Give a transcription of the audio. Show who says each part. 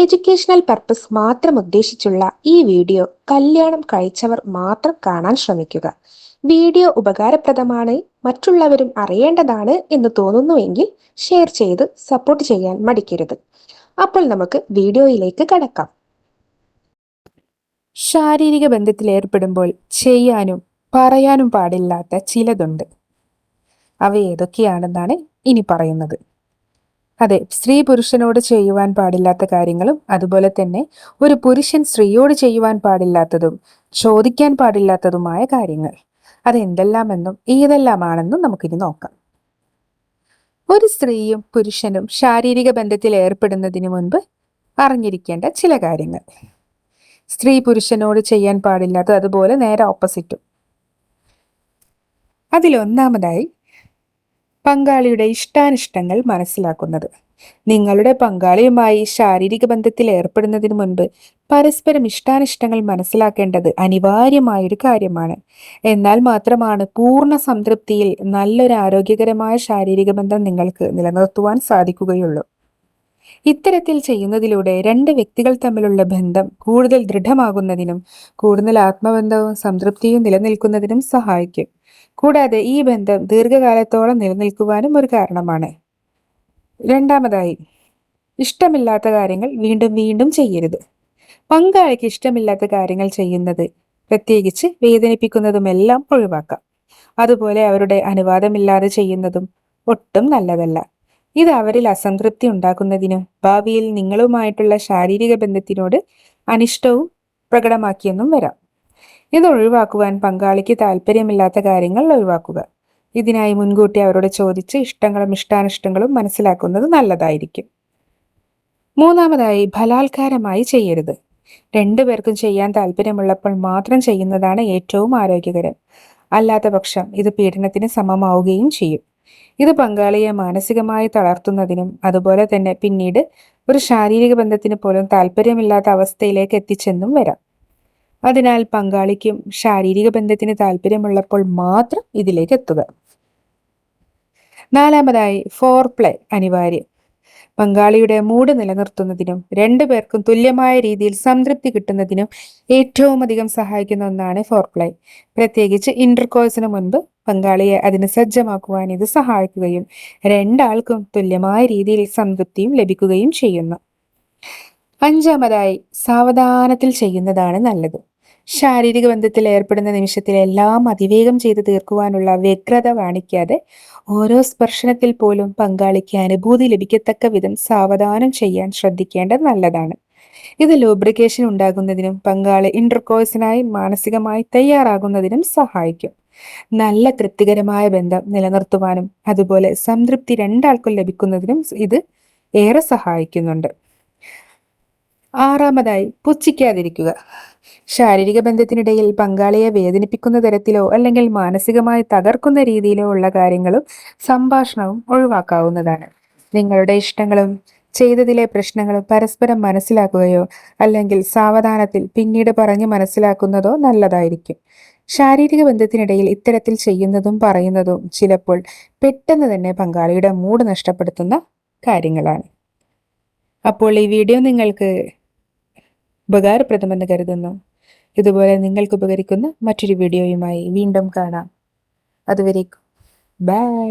Speaker 1: Educational purpose മാത്രം ഉദ്ദേശിച്ചുള്ള ഈ video കല്യാണം കഴിച്ചവർ മാത്രം കാണാൻ ശ്രമിക്കുക. വീഡിയോ ഉപകാരപ്രദമാണ് മറ്റുള്ളവരും അറിയേണ്ടതാണ് എന്ന് തോന്നുന്നുവെങ്കിൽ ഷെയർ ചെയ്ത് സപ്പോർട്ട് ചെയ്യാൻ മടിക്കരുത്. അപ്പോൾ നമുക്ക് വീഡിയോയിലേക്ക് കടക്കാം.
Speaker 2: ശാരീരിക ബന്ധത്തിൽ ഏർപ്പെടുമ്പോൾ ചെയ്യാനും പറയാനും പാടില്ലാത്ത ചിലതുണ്ട്. അവ ഏതൊക്കെയാണെന്നാണ് ഇനി പറയുന്നത്. അതെ സ്ത്രീ പുരുഷനോട് ചെയ്യുവാൻ പാടില്ലാത്ത കാര്യങ്ങളും അതുപോലെ തന്നെ ഒരു പുരുഷൻ സ്ത്രീയോട് ചെയ്യുവാൻ പാടില്ലാത്തതും ചോദിക്കാൻ പാടില്ലാത്തതുമായ കാര്യങ്ങൾ. അതെന്തെല്ലാമെന്നും ഏതെല്ലാമാണെന്നും നമുക്കിനി നോക്കാം. ഒരു സ്ത്രീയും പുരുഷനും ശാരീരിക ബന്ധത്തിൽ ഏർപ്പെടുന്നതിന് മുൻപ് അറിഞ്ഞിരിക്കേണ്ട ചില കാര്യങ്ങൾ. സ്ത്രീ പുരുഷനോട് ചെയ്യാൻ പാടില്ലാത്തത് അതുപോലെ നേരെ ഓപ്പോസിറ്റും അതിലൊന്നാമതായി പങ്കാളിയുടെ ഇഷ്ടാനിഷ്ടങ്ങൾ മനസ്സിലാക്കുന്നത്. നിങ്ങളുടെ പങ്കാളിയുമായി ശാരീരിക ബന്ധത്തിൽ ഏർപ്പെടുന്നതിന് മുൻപ് പരസ്പരം ഇഷ്ടാനിഷ്ടങ്ങൾ മനസ്സിലാക്കേണ്ടത് അനിവാര്യമായൊരു കാര്യമാണ്. എന്നാൽ മാത്രമാണ് പൂർണ സംതൃപ്തിയിൽ നല്ലൊരു ആരോഗ്യകരമായ ശാരീരിക ബന്ധം നിങ്ങൾക്ക് നിലനിർത്തുവാൻ സാധിക്കുകയുള്ളൂ. ഇത്തരത്തിൽ ചെയ്യുന്നതിലൂടെ രണ്ട് വ്യക്തികൾ തമ്മിലുള്ള ബന്ധം കൂടുതൽ ദൃഢമാകുന്നതിനും കൂടുതൽ ആത്മബന്ധവും സംതൃപ്തിയും നിലനിൽക്കുന്നതിനും സഹായിക്കും. കൂടാതെ ഈ ബന്ധം ദീർഘകാലത്തോളം നിലനിൽക്കുവാനും ഒരു കാരണമാണ്. രണ്ടാമതായി ഇഷ്ടമില്ലാത്ത കാര്യങ്ങൾ വീണ്ടും വീണ്ടും ചെയ്യരുത്. പങ്കാളിക്ക് ഇഷ്ടമില്ലാത്ത കാര്യങ്ങൾ ചെയ്യുന്നത് പ്രത്യേകിച്ച് വേദനിപ്പിക്കുന്നതുമെല്ലാം ഒഴിവാക്കാം. അതുപോലെ അവരുടെ അനുവാദമില്ലാതെ ചെയ്യുന്നതും ഒട്ടും നല്ലതല്ല. ഇത് അവരിൽ അസംതൃപ്തി ഉണ്ടാക്കുന്നതിനും ഭാവിയിൽ നിങ്ങളുമായിട്ടുള്ള ശാരീരിക ബന്ധത്തിനോട് അനിഷ്ടവും പ്രകടമാക്കിയെന്നും വരാം. ഇത് ഒഴിവാക്കുവാൻ പങ്കാളിക്ക് താല്പര്യമില്ലാത്ത കാര്യങ്ങൾ ഒഴിവാക്കുക. ഇതിനായി മുൻകൂട്ടി അവരോട് ചോദിച്ച് ഇഷ്ടങ്ങളും ഇഷ്ടാനിഷ്ടങ്ങളും മനസ്സിലാക്കുന്നത് നല്ലതായിരിക്കും. മൂന്നാമതായി ബലാത്കാരമായി ചെയ്യരുത്. രണ്ടുപേർക്കും ചെയ്യാൻ താല്പര്യമുള്ളപ്പോൾ മാത്രം ചെയ്യുന്നതാണ് ഏറ്റവും ആരോഗ്യകരം. അല്ലാത്ത പക്ഷം ഇത് പീഡനത്തിന് സമമാവുകയും ചെയ്യും. ഇത് പങ്കാളിയെ മാനസികമായി തളർത്തുന്നതിനും അതുപോലെ തന്നെ പിന്നീട് ഒരു ശാരീരിക ബന്ധത്തിന് പോലും താല്പര്യമില്ലാത്ത അവസ്ഥയിലേക്ക് എത്തിച്ചെന്നും വരാം. അതിനാൽ പങ്കാളിക്കും ശാരീരിക ബന്ധത്തിന് താല്പര്യമുള്ളപ്പോൾ മാത്രം ഇതിലേക്ക് എത്തുക. നാലാമതായി ഫോർ പ്ലേ അനിവാര്യം. പങ്കാളിയുടെ മൂഡ് നിലനിർത്തുന്നതിനും രണ്ടുപേർക്കും തുല്യമായ രീതിയിൽ സംതൃപ്തി കിട്ടുന്നതിനും ഏറ്റവും അധികം സഹായിക്കുന്ന ഒന്നാണ് ഫോർ പ്ലേ പ്രത്യേകിച്ച് ഇന്റർകോഴ്സിന് മുൻപ് പങ്കാളിയെ അതിന് സജ്ജമാക്കുവാൻ ഇത് സഹായിക്കുകയും രണ്ടാൾക്കും തുല്യമായ രീതിയിൽ സംതൃപ്തിയും ലഭിക്കുകയും ചെയ്യുന്നു. അഞ്ചാമതായി സാവധാനത്തിൽ ചെയ്യുന്നതാണ് നല്ലത്. ശാരീരിക ബന്ധത്തിൽ ഏർപ്പെടുന്ന നിമിഷത്തിൽ എല്ലാം അതിവേഗം ചെയ്തു തീർക്കുവാനുള്ള വ്യഗ്രത കാണിക്കാതെ ഓരോ സ്പർശനത്തിൽ പോലും പങ്കാളിക്ക് അനുഭൂതി ലഭിക്കത്തക്ക വിധം സാവധാനം ചെയ്യാൻ ശ്രദ്ധിക്കേണ്ടത് നല്ലതാണ്. ഇത് ലൂബ്രിക്കേഷൻ ഉണ്ടാകുന്നതിനും പങ്കാളി ഇന്റർകോഴ്സിനായി മാനസികമായി തയ്യാറാകുന്നതിനും സഹായിക്കും. നല്ല തൃപ്തികരമായ ബന്ധം നിലനിർത്തുവാനും അതുപോലെ സംതൃപ്തി രണ്ടാൾക്കും ലഭിക്കുന്നതിനും ഇത് ഏറെ സഹായിക്കുന്നുണ്ട്. ആറാമതായി പുച്ഛിക്കാതിരിക്കുക. ശാരീരിക ബന്ധത്തിനിടയിൽ പങ്കാളിയെ വേദനിപ്പിക്കുന്ന തരത്തിലോ അല്ലെങ്കിൽ മാനസികമായി തകർക്കുന്ന രീതിയിലോ ഉള്ള കാര്യങ്ങളും സംഭാഷണവും ഒഴിവാക്കാവുന്നതാണ്. നിങ്ങളുടെ ഇഷ്ടങ്ങളും ചെയ്തതിലെ പ്രശ്നങ്ങൾ പരസ്പരം മനസ്സിലാക്കുകയോ അല്ലെങ്കിൽ സാവധാനത്തിൽ പിന്നീട് പറഞ്ഞ് മനസ്സിലാക്കുന്നതോ നല്ലതായിരിക്കും. ശാരീരിക ബന്ധത്തിനിടയിൽ ഇത്തരത്തിൽ ചെയ്യുന്നതും പറയുന്നതും ചിലപ്പോൾ പെട്ടെന്ന് തന്നെ പങ്കാളിയുടെ മൂഡ് നഷ്ടപ്പെടുത്തുന്ന കാര്യങ്ങളാണ്. അപ്പോൾ ഈ വീഡിയോ നിങ്ങൾക്ക് ഉപകാരപ്രദമെന്ന് കരുതുന്നു. ഇതുപോലെ നിങ്ങൾക്ക് ഉപകരിക്കുന്ന മറ്റൊരു വീഡിയോയുമായി വീണ്ടും കാണാം. അതുവരേക്കും. ബൈ.